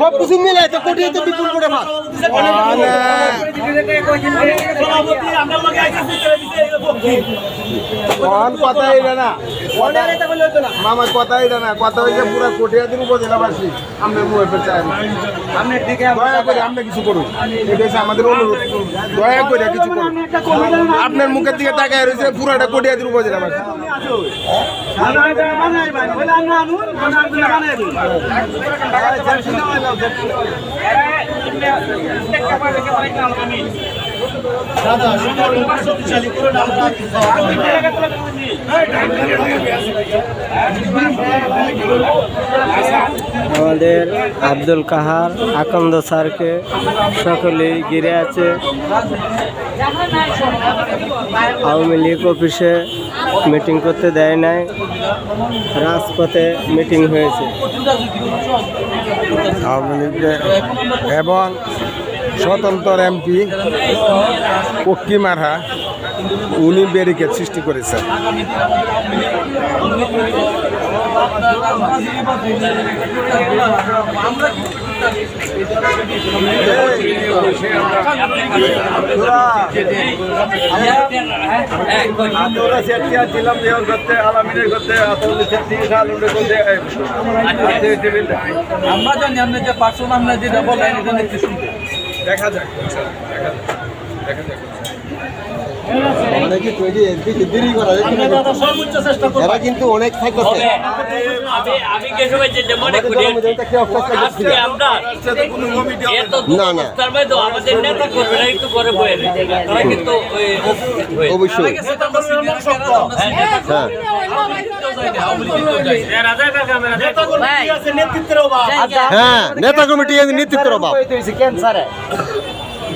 সব কিছু মিলে তো কোটি তো বিপুল করে উপজেলাবাসী। দয়া করে কিছু আমাদের অনুরোধ। দয়া কিছু করুন। আপনার মুখের দিকে তাকায় রয়েছে পুরোটা কোটিয়া দিন উপজেলাবাসী আমাদের আব্দুল কাহার আকন্দ স্যারকে সকলেই ঘিরে আছে। আওয়ামী লীগ অফিসে মিটিং করতে দেয় নাই, রাজপথে মিটিং হয়েছে। আওয়ামী লীগ এবং স্বতন্ত্র এমপি পক্কি মারহা উনি ব্যারিকেড সৃষ্টি করেছেন আমরা জানি আপনি যে পার্সোনাল যেটা বলেন এটা নিতে শুনতে অনেকে তৈরি দেরি করা এরা কিন্তু অনেক থাকতেছে। না, না। তার মধ্যে আমাদের নেতা হয়ে অবশ্যই। হ্যাঁ হ্যাঁ নেতা কমিটি নেতৃত্বের অভাব।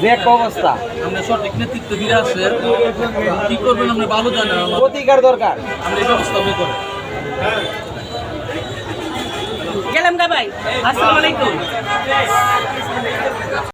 যে একটা অবস্থা। আমরা সঠিক নেতৃত্ব ফিরে আসছে কি করবেন আমরা ভালো জানেন প্রতিকার দরকার। আমরা এই ব্যবস্থা আপনি করেন গেলাম গা ভাই। আসসালামু আলাইকুম।